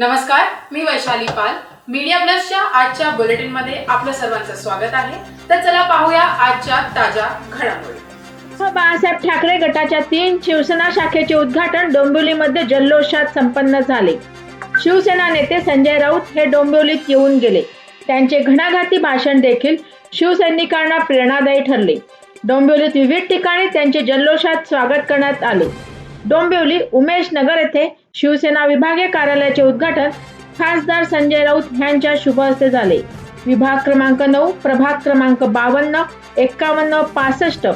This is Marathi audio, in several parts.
नमस्कार मी वैशाली पाल. मीडिया प्लसच्या आजच्या बुलेटिनमध्ये आपलं सर्वांचं स्वागत आहे. तर चला पाहूया आजच्या ताज्या घडामोडी. बाळासाहेब ठाकरे गटाच्या तीन शिवसेना शाखेचे उद्घाटन डोंबिवलीमध्ये जल्लोषात संपन्न झाले. शिवसेना नेते संजय राऊत हे डोंबिवलीत येऊन गेले. त्यांचे घणाघाती भाषण देखील शिवसैनिकांना प्रेरणादायी ठरले. डोंबिवलीत विविध ठिकाणी त्यांचे जल्लोषात स्वागत करण्यात आले. डोंबिवली उमेश नगर येथे शिवसेना विभागीय कार्यालयाचे उद्घाटन खासदार संजय राऊत यांच्या शुभ हस्ते झाले. विभाग क्रमांक नऊ प्रभाग क्रमांक बावन्न एक्कावन्न पासष्ट.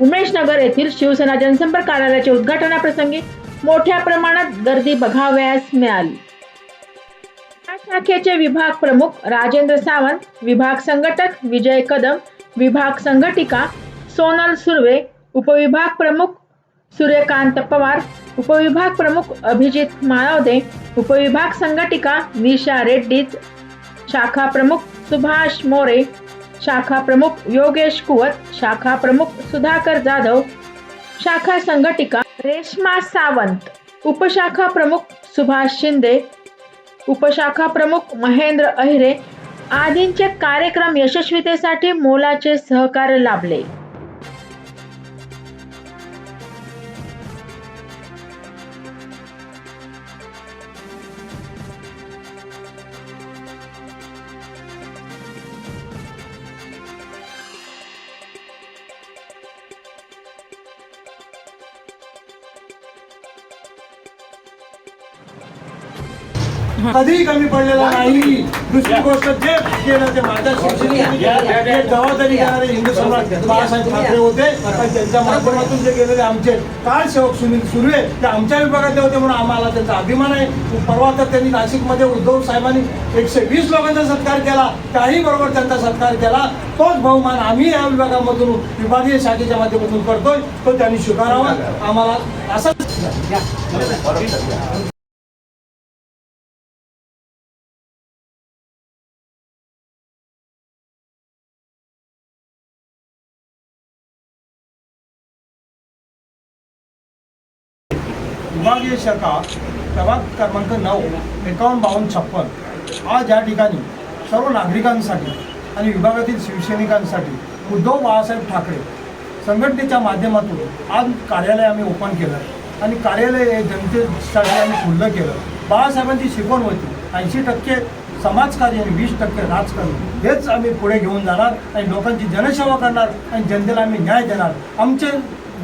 उमेश नगर येथील शिवसेना जनसंपर्क कार्यालयाचे उद्घाटनाप्रसंगी मोठ्या प्रमाणात गर्दी बघावयास मिळाली. या शाखेचे विभाग प्रमुख राजेंद्र सावंत विभाग संघटक विजय कदम विभाग संघटिका सोनल सुर्वे उपविभाग प्रमुख सूर्यकांत पवार उपविभाग प्रमुख अभिजित माळवदे उपविभाग संघटिका निशा रेड्डीज शाखा प्रमुख सुभाष मोरे शाखा प्रमुख योगेश कुवत शाखा प्रमुख सुधाकर जाधव शाखा संघटिका रेश्मा सावंत उपशाखा प्रमुख सुभाष शिंदे उपशाखा प्रमुख महेंद्र अहिरे आदींचे कार्यक्रम यशस्वीतेसाठी मोलाचे सहकार्य लाभले. कधीही कमी पडलेला नाही. दुसरी गोष्ट जे केलं ते माझ्या जबाबदारी घेणारे हिंदू सम्राट बाळासाहेब ठाकरे होते त्यांच्या माध्यमातून जे गेलेले आमचे काळ सेवक सुनील सुर्वे ते आमच्या विभागातले होते म्हणून आम्हाला त्यांचा अभिमान आहे. परवा तर त्यांनी नाशिकमध्ये उद्धव साहेबांनी एकशे वीस लोकांचा सत्कार केला. त्याही बरोबर त्यांचा सत्कार केला. तोच बहुमान आम्ही या विभागामधून विभागीय शाखेच्या माध्यमातून करतोय. तो त्यांनी स्वीकारावा. आम्हाला असं विभागीय शाखा प्रभाग क्रमांक नऊ एकावन्न बावन्न छप्पन. आज या ठिकाणी सर्व नागरिकांसाठी आणि विभागातील शिवसैनिकांसाठी उद्धव बाळासाहेब ठाकरे संघटनेच्या माध्यमातून आज कार्यालय आम्ही ओपन केलं आणि कार्यालय हे जनतेसाठी आम्ही खुल्लं केलं. बाळासाहेबांची शिकवण होती. ऐंशी टक्के समाजकार्य आणि वीस टक्के राजकारण हेच आम्ही पुढे घेऊन जाणार आणि लोकांची जनसेवा करणार आणि जनतेला आम्ही न्याय देणार. आमचे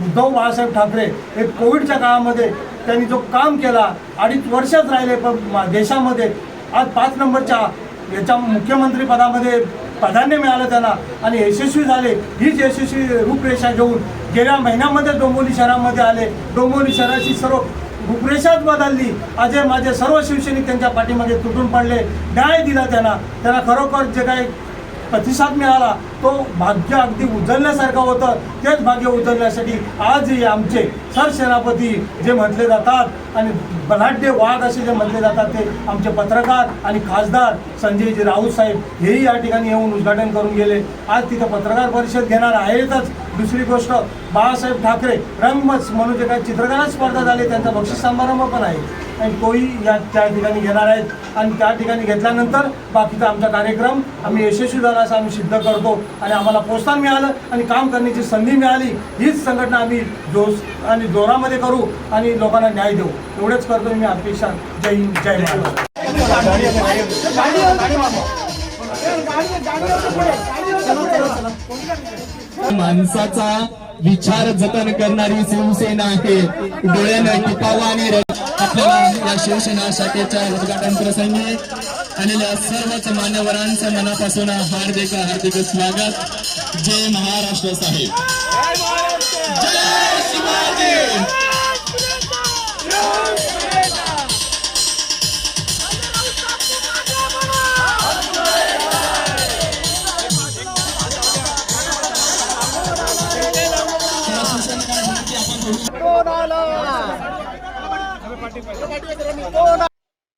उद्धव बाळासाहेब ठाकरे हे कोविडच्या काळामध्ये त्यांनी जो काम केला अडीच वर्षात राहिले पण देशामध्ये. आज पाच नंबरच्या याच्या मुख्यमंत्रीपदामध्ये प्राधान्य मिळालं त्यांना आणि यशस्वी झाले. हीच यशस्वी रूपरेषा घेऊन गेल्या महिन्यामध्ये डोंबिवली शहरामध्ये आले. डोंबिवली शहराची सर्व रूपरेषाच बदलली. अजय माझे सर्व शिवसैनिक त्यांच्या पाठीमागे तुटून पडले. न्याय दिला त्यांना. त्यांना खरोखर जे काही प्रतिसाद मिळाला तो भाग्य अगदी उचलण्यासारखं होतं. तेच भाग्य उचलण्यासाठी आजही आमचे सरसेनापती जे म्हटले जातात आणि बलाढ्य वाघ असे जे म्हटले जातात ते आमचे पत्रकार आणि खासदार संजयजी राऊत साहेब हेही या ठिकाणी येऊन उद्घाटन करून गेले. आज तिथं पत्रकार परिषद घेणार आहेतच. दुसरी गोष्ट बाळासाहेब ठाकरे रंगमच म्हणून जे काही चित्रकला स्पर्धा झाली. त्यांचा बक्षीस समारंभ पण आहे. आणि तोही या त्या ठिकाणी घेणार आहेत. आणि त्या ठिकाणी घेतल्यानंतर बाकीचा आमचा कार्यक्रम आम्ही यशस्वी झाला असं आम्ही सिद्ध करतो. आणि आम्हाला प्रोत्साहन मिळालं आणि काम करण्याची संधी मिळाली. हीच संघटना आम्ही जोश आणि जोरामध्ये करू आणि लोकांना न्याय देऊ. एवढंच करतो मी अपेक्षा. जय हिंद जय महाराष्ट्र. माणसाचा विचार जतन करणारी शिवसेना आहे. डोळ्यानं टिपावा आणि आपल्याला या शिवसेना शाखेच्या उद्घाटन प्रसंगी आलेल्या सर्वच मान्यवरांचं मनापासून हार्दिक हार्दिक स्वागत. जय महाराष्ट्र साहेब. जय शिवाजी.